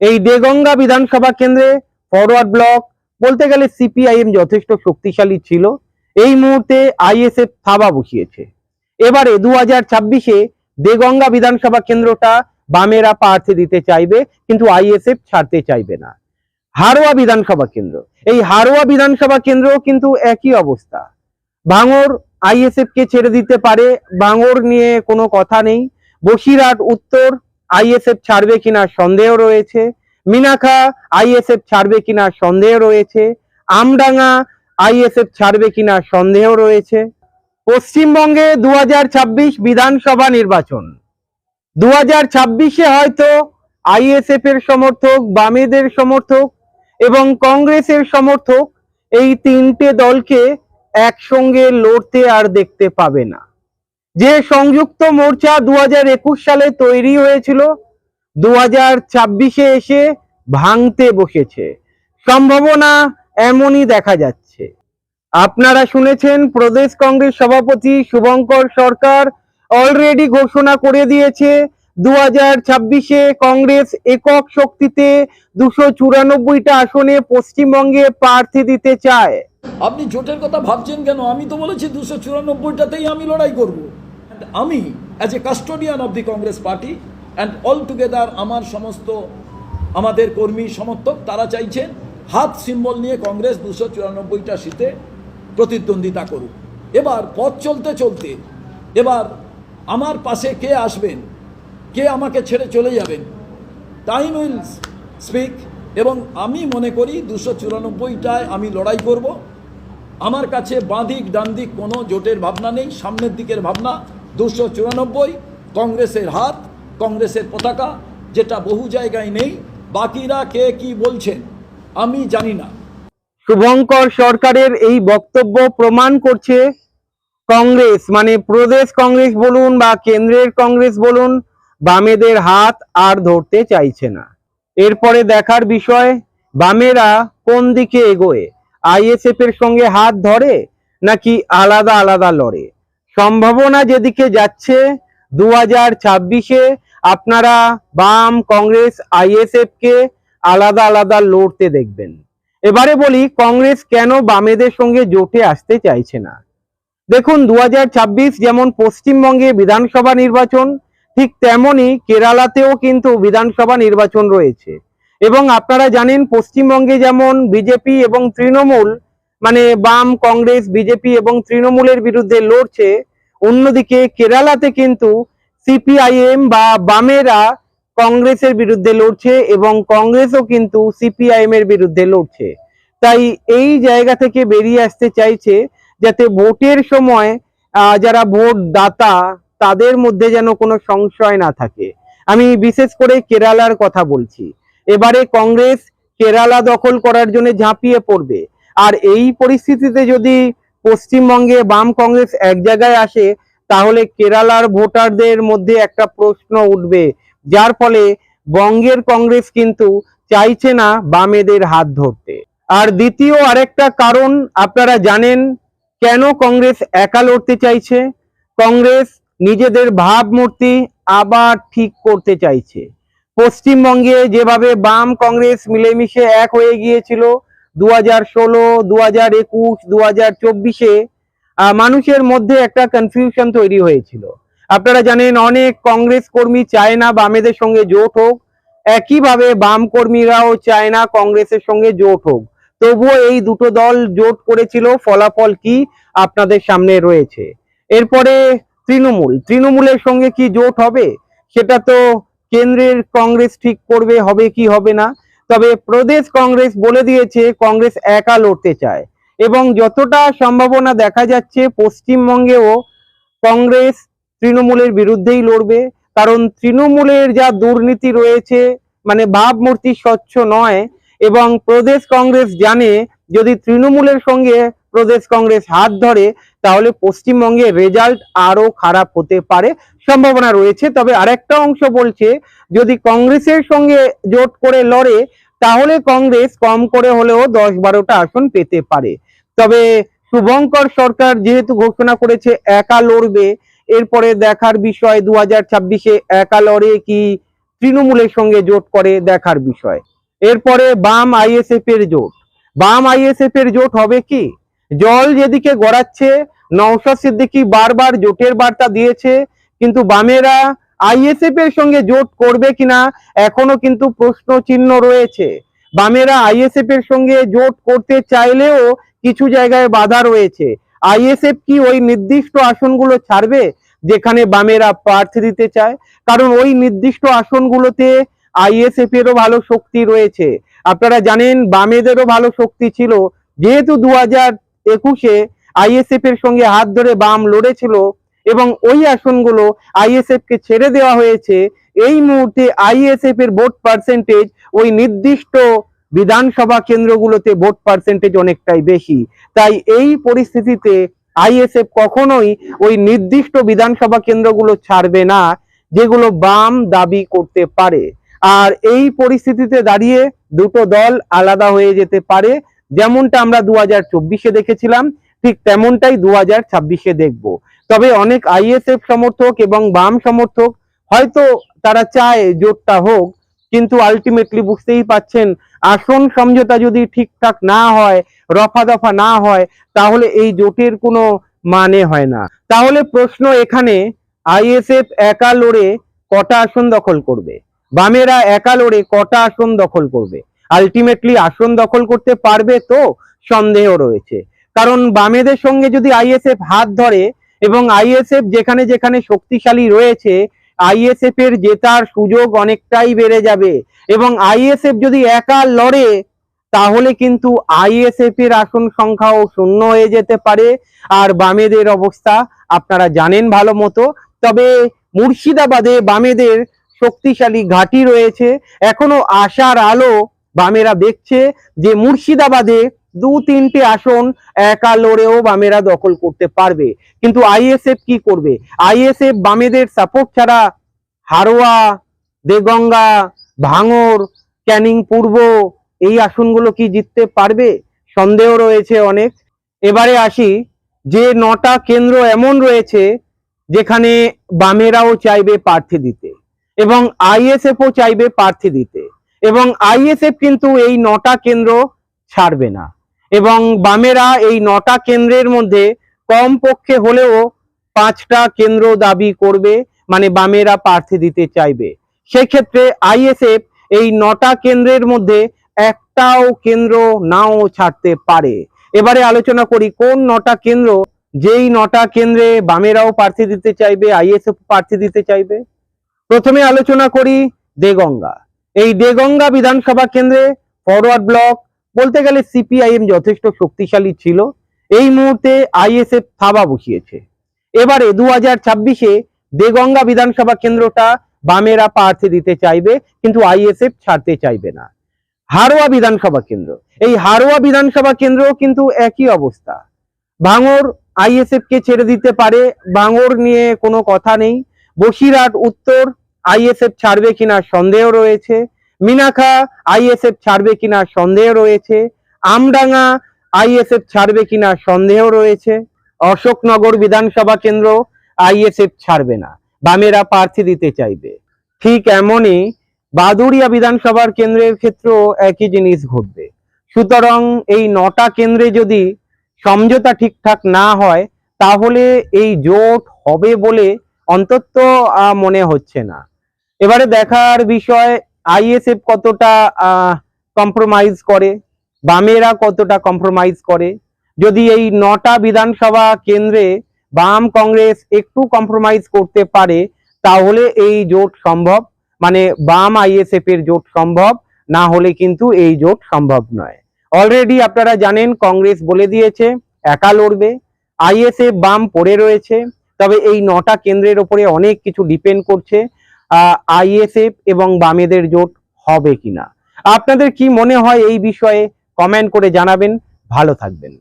এই দেগঙ্গা বিধানসভা কেন্দ্রে ফরওয়ার্ড ব্লক বলতে গেলে সিপিআইএম যথেষ্ট শক্তিশালী ছিল। এই মুহূর্তে আইএসএফ থাবা বসিয়েছে। এবারে দু হাজার ছাব্বিশে দেগঙ্গা বিধানসভা কেন্দ্রটা বামেরা প্রার্থী দিতে চাইবে, কিন্তু আইএসএফ ছাড়তে চাইবে না। হারোয়া বিধানসভা কেন্দ্র। এই হারোয়া বিধানসভা কেন্দ্র কিন্তু একই অবস্থা। ভাঙর আইএসএফ কে ছেড়ে দিতে পারে ভাঙর নিয়ে কোনো কথা নেই। বসিরহাট উত্তর আইএসএফ ছাড়বে কিনা সন্দেহ রয়েছে। মিনাখা আইএসএফ ছাড়বে কিনা সন্দেহ রয়েছে। আমডাঙ্গা আইএসএফ ছাড়বে কিনা সন্দেহ রয়েছে। পশ্চিমবঙ্গে দু হাজার ছাব্বিশ বিধানসভা নির্বাচন। দু হাজার ছাব্বিশে হয়তো আইএসএফ এর সমর্থক, বামেদের সমর্থক এবং কংগ্রেসের সমর্থক এই তিনটে দলকে একসঙ্গে লড়তে আর দেখতে পাবে না। যে সংযুক্ত মোর্চা দু হাজার একুশ সালে তৈরি হয়েছিল দু হাজার এসে ভাঙতে বসেছে। সম্ভাবনা এমনই দেখা যাচ্ছে। আপনারা শুনেছেন, প্রদেশ কংগ্রেস সভাপতি শুভঙ্কর সরকার অলরেডি ঘোষণা করে দিয়েছে দু হাজার ছাব্বিশে কংগ্রেস একক শক্তিতে দুশো চুরানব্বইটা আসনে পশ্চিমবঙ্গে প্রার্থী দিতে চায়। আপনি জোটের কথা ভাবছেন কেন? আমি তো বলেছি দুশো চুরানব্বইটাতেই আমি লড়াই করব। আমি as a custodian of the Congress party and all together আমার সমস্ত, আমাদের কর্মী সমর্থক, তারা চাইছেন হাত সিম্বল নিয়ে কংগ্রেস দুশো চুরানব্বইটা সিটে প্রতিদ্বন্দ্বিতা করুক। এবার পথ চলতে চলতে, এবার আমার পাশে কে আসবেন, কে আমাকে ছেড়ে চলে যাবেন টাইম উইল স্পিক এবং আমি মনে করি দুশো চুরানব্বইটায় আমি লড়াই করব। আমার কাছে বাঁদিক ডানদিক কোনো জোটের ভাবনা নেই, সামনের দিকের ভাবনা দুশো চুরানব্বই, কংগ্রেসের হাত, কংগ্রেসের পতাকা, যেটা বহু জায়গায় নেই। বাকিরা কে কি বলছেন, আমি জানি না। শুভঙ্কর সরকারের এই বক্তব্য প্রমাণ করছে কংগ্রেস মানে প্রদেশ কংগ্রেস বলুন বা কেন্দ্রের কংগ্রেস বলুন, বামেদের হাত আর ধরতে চাইছে না। এরপরে দেখার বিষয়, বামেরা কোন দিকে এগোয়? আইএসএফ এর সঙ্গে হাত ধরে নাকি আলাদা আলাদা লড়ে? সম্ভাবনা যেদিকে যাচ্ছে দু হাজার ছাব্বিশে আপনারা বাম, কংগ্রেস আইএসএফ কে আলাদা আলাদা লড়তে দেখবেন। এবারে বলি, কংগ্রেস কেন বামেদের সঙ্গে জোটে আসতে চাইছে না? দেখুন দু হাজার ছাব্বিশ যেমন পশ্চিমবঙ্গে বিধানসভা নির্বাচন, ঠিক তেমনই কেরালাতেও কিন্তু বিধানসভা নির্বাচন রয়েছে। এবং আপনারা জানেন, পশ্চিমবঙ্গে যেমন বিজেপি এবং তৃণমূল মানে বাম, কংগ্রেস, বিজেপি এবং তৃণমূলের বিরুদ্ধে লড়ছে অন্যদিকে কেরালাতে কিন্তু সিপিআইএম বা বামেরা কংগ্রেসের বিরুদ্ধে লড়ছে এবং কংগ্রেসও কিন্তু সিপিআইএম এর বিরুদ্ধে লড়ছে। তাই এই জায়গা থেকে বেরিয়ে আসতে চাইছে যাতে ভোটের সময় যারা ভোট দাতা তাদের মধ্যে যেন কোনো সংশয় না থাকে। আমি বিশেষ করে কেরালার কথা বলছি। এবারে কংগ্রেস কেরালা দখল করার জন্য ঝাঁপিয়ে পড়বে। আর এই পরিস্থিতিতে যদি পশ্চিমবঙ্গে বাম কংগ্রেস এক জায়গায় আসে, তাহলে কেরালার ভোটারদের মধ্যে একটা প্রশ্ন উঠবে। যার ফলে বঙ্গের কংগ্রেস কিন্তু চাইছে না বামেদের হাত ধরতে। আর দ্বিতীয় আরেকটা কারণ আপনারা জানেন, কেন কংগ্রেস একা লড়তে চাইছে? কংগ্রেস নিজেদের ভাবমূর্তি আবার ঠিক করতে চাইছে। পশ্চিমবঙ্গে যেভাবে বাম কংগ্রেস মিলেমিশে এক হয়ে গিয়েছিল দু হাজার ষোলো দু হাজার একুশ মানুষের মধ্যে একটা কনফিউশন তৈরি হয়েছিল। আপনারা জানেন অনেক কংগ্রেস কর্মী চায় না বামেদের সঙ্গে জোট হোক, একইভাবে বাম কর্মীরাও চায় না কংগ্রেসের সঙ্গে জোট হোক। তবুও এই দুটো দল জোট করেছিল, ফলাফল কি আপনাদের সামনে রয়েছে। এরপরে তৃণমূল, তৃণমূলের সঙ্গে কি জোট হবে? সেটা তো কেন্দ্রের কংগ্রেস ঠিক করবে, হবে কি হবে না? তবে প্রদেশ কংগ্রেস বলে দিয়েছে, কংগ্রেস একা লড়তে চায়। এবং যতটা সম্ভাবনা দেখা যাচ্ছে, পশ্চিমবঙ্গেও কংগ্রেস তৃণমূলের বিরুদ্ধেই লড়বে। কারণ তৃণমূলের যা দুর্নীতি রয়েছে মানে ভাবমূর্তি স্বচ্ছ নয় এবং প্রদেশ কংগ্রেস জানে, যদি তৃণমূলের সঙ্গে প্রদেশ কংগ্রেস হাত ধরে, তাহলে পশ্চিমবঙ্গে রেজাল্ট আরও খারাপ হতে পারে। সম্ভাবনা রয়েছে। তবে আরেকটা অংশ বলছে, যদি কংগ্রেসের সঙ্গে জোট করে লড়ে, তাহলে কংগ্রেস কম করে হলেও দশ বারোটা আসন পেতে পারে। তবে শুভঙ্কর সরকার যেহেতু ঘোষণা করেছে, একা লড়বে, এরপরে দেখার বিষয় দু হাজার ছাব্বিশে একা লড়ে কি তৃণমূলের সঙ্গে জোট করে, দেখার বিষয়। এরপরে বাম আইএসএফ এর জোট। বাম আইএসএফ এর জোট হবে কি? জল যেদিকে গড়াচ্ছে, নওশাদ সিদ্দিকী বারবার জোটের বার্তা দিয়েছে কিন্তু বামেরা আইএসএফ এর সঙ্গে জোট করবে কিনা এখনও কিন্তু প্রশ্ন চিহ্ন রয়েছে। বামেরা আইএসএফ এর সঙ্গে জোট করতে চাইলেও কিছু জায়গায় বাধা রয়েছে। আইএসএফ কি ওই নির্দিষ্ট আসনগুলো ছাড়বে যেখানে বামেরা প্রার্থী দিতে চায়? কারণ ওই নির্দিষ্ট আসনগুলোতে আইএসএফ এরও ভালো শক্তি রয়েছে। আপনারা জানেন বামেদেরও ভালো শক্তি ছিল। যেহেতু দু হাজার একুশে আইএসএফ এর সঙ্গে হাত ধরে বাম লড়েছিল এবং ওই আসনগুলো আইএসএফ কে ছেড়ে দেওয়া হয়েছে, এই মুহূর্তে আইএসএফ এর ভোট পার্সেন্টেজ ওই নির্দিষ্ট বিধানসভা কেন্দ্রগুলোতে ভোট পার্সেন্টেজ অনেকটাই বেশি। তাই এই পরিস্থিতিতে আইএসএফ কখনোই ওই নির্দিষ্ট বিধানসভা কেন্দ্রগুলো ছাড়বে না, যেগুলো বাম দাবি করতে পারে। আর এই পরিস্থিতিতে দাঁড়িয়ে দুটো দল আলাদা হয়ে যেতে পারে, যেমনটা আমরা দু হাজার দেখেছিলাম, ঠিক তেমনটাই দু হাজার দেখব। তবে অনেক আইএসএফ সমর্থক এবং বাম সমর্থক হয়তো তারা চায় জোটটা হোক, কিন্তু আলটিমেটলি বুঝতেই পাচ্ছেন আসন সমঝোতা যদি ঠিকঠাক না হয় রফা দফা না হয়, তাহলে এই জোটের কোনো মানে হয় না। তাহলে প্রশ্ন এখানে, আইএসএফ একা লড়ে কটা আসন দখল করবে? বামেরা একা লড়ে কটা আসন দখল করবে? আলটিমেটলি আসন দখল করতে পারবে তো? সন্দেহ রয়েছে। কারণ বামেদের সঙ্গে যদি আইএসএফ হাত ধরে এবং আইএসএফ যেখানে যেখানে শক্তিশালী রয়েছে আইএসএফ এর জেতার সুযোগ অনেকটাই বেড়ে যাবে। এবং আইএসএফ যদি একা লড়ে, তাহলে কিন্তু আইএসএফ এর আসন সংখ্যাও শূন্য হয়ে যেতে পারে। আর বামেদের অবস্থা আপনারা জানেন ভালো মতো। তবে মুর্শিদাবাদে বামেদের শক্তিশালী ঘাঁটি রয়েছে। এখনও আশার আলো বামেরা দেখছে যে মুর্শিদাবাদে দু তিনটে আসন একা লড়েও বামেরা দখল করতে পারবে। কিন্তু আইএসএফ কি করবে? আইএসএফ বামেদের সাপোর্ট ছাড়া হারোয়া, দেগঙ্গা, ভাঙর, ক্যানিং পূর্ব, এই আসনগুলো কি জিততে পারবে? সন্দেহ রয়েছে অনেক। এবারে আসি, যে নটা কেন্দ্র এমন রয়েছে যেখানে বামেরাও চাইবে প্রার্থী দিতে এবং আইএসএফও চাইবে প্রার্থী দিতে এবং আইএসএফ কিন্তু এই নটা কেন্দ্র ছাড়বে না। এবং বামেরা এই নটা কেন্দ্রের মধ্যে কম পক্ষে হলেও পাঁচটা কেন্দ্র দাবি করবে মানে বামেরা প্রার্থী দিতে চাইবে। সেক্ষেত্রে আইএসএফ এই নটা কেন্দ্রের মধ্যে একটাও কেন্দ্র নাও ছাড়তে পারে। এবারে আলোচনা করি, কোন নটা কেন্দ্র যেই নটা কেন্দ্রে বামেরাও প্রার্থী দিতে চাইবে, আইএসএফ প্রার্থী দিতে চাইবে? প্রথমে আলোচনা করি দেগঙ্গা। এই দেগঙ্গা বিধানসভা কেন্দ্রে ফরওয়ার্ড ব্লক বলতে গেলে সিপিআইএম যথেষ্ট শক্তিশালী ছিল। এই মুহূর্তে আইএসএফ থাবা বসিয়েছে। এবারে দু হাজার ছাব্বিশে দেগঙ্গা বিধানসভা কেন্দ্রটা বামেরা প্রার্থী দিতে চাইবে, কিন্তু আইএসএফ ছাড়তে চাইবে না। হারোয়া বিধানসভা কেন্দ্র। এই হারোয়া বিধানসভা কেন্দ্র কিন্তু একই অবস্থা। ভাঙর আইএসএফ কে ছেড়ে দিতে পারে ভাঙর নিয়ে কোনো কথা নেই। বসিরহাট উত্তর আইএসএফ ছাড়বে কিনা সন্দেহ রয়েছে। মিনাখা আইএসএফ ছাড়বে কিনা সন্দেহ রয়েছে। আমডাঙ্গা আইএসএফ ছাড়বে কিনা সন্দেহ রয়েছে। অশোকনগর বিধানসভা কেন্দ্র আইএসএফ ছাড়বে না। বামেরা প্রার্থী দিতে চাইবে। ঠিক এমনই বাদুড়িয়া বিধানসভার কেন্দ্রের ক্ষেত্রেও একই জিনিস ঘটবে। সুতরাং এই নটা কেন্দ্রে যদি সমঝোতা ঠিকঠাক না হয়, তাহলে এই জোট হবে বলে অন্তত মনে হচ্ছে না। এবারে দেখার বিষয় আইএসএফ কতটা কম্প্রোমাইজ করে? বামেরা কতটা কম্প্রোমাইজ করে? যদি এই নটা বিধানসভা কেন্দ্রে বাম কংগ্রেস একটু কম্প্রোমাইজ করতে পারে, তাহলে এই জোট সম্ভব। মানে বাম আইএসএফ এর জোট সম্ভব, না হলে কিন্তু এই জোট সম্ভব নয়। অলরেডি আপনারা জানেন, কংগ্রেস বলে দিয়েছে, একা লড়বে। আইএসএফ বাম পড়ে রয়েছে, তবে এই নটা কেন্দ্রের ওপরে অনেক কিছু ডিপেন্ড করছে। আইএসএফ এবং বামেদের জোট হবে কিনা? আপনাদের কি মনে হয় এই বিষয়ে কমেন্ট করে জানাবেন। ভালো থাকবেন।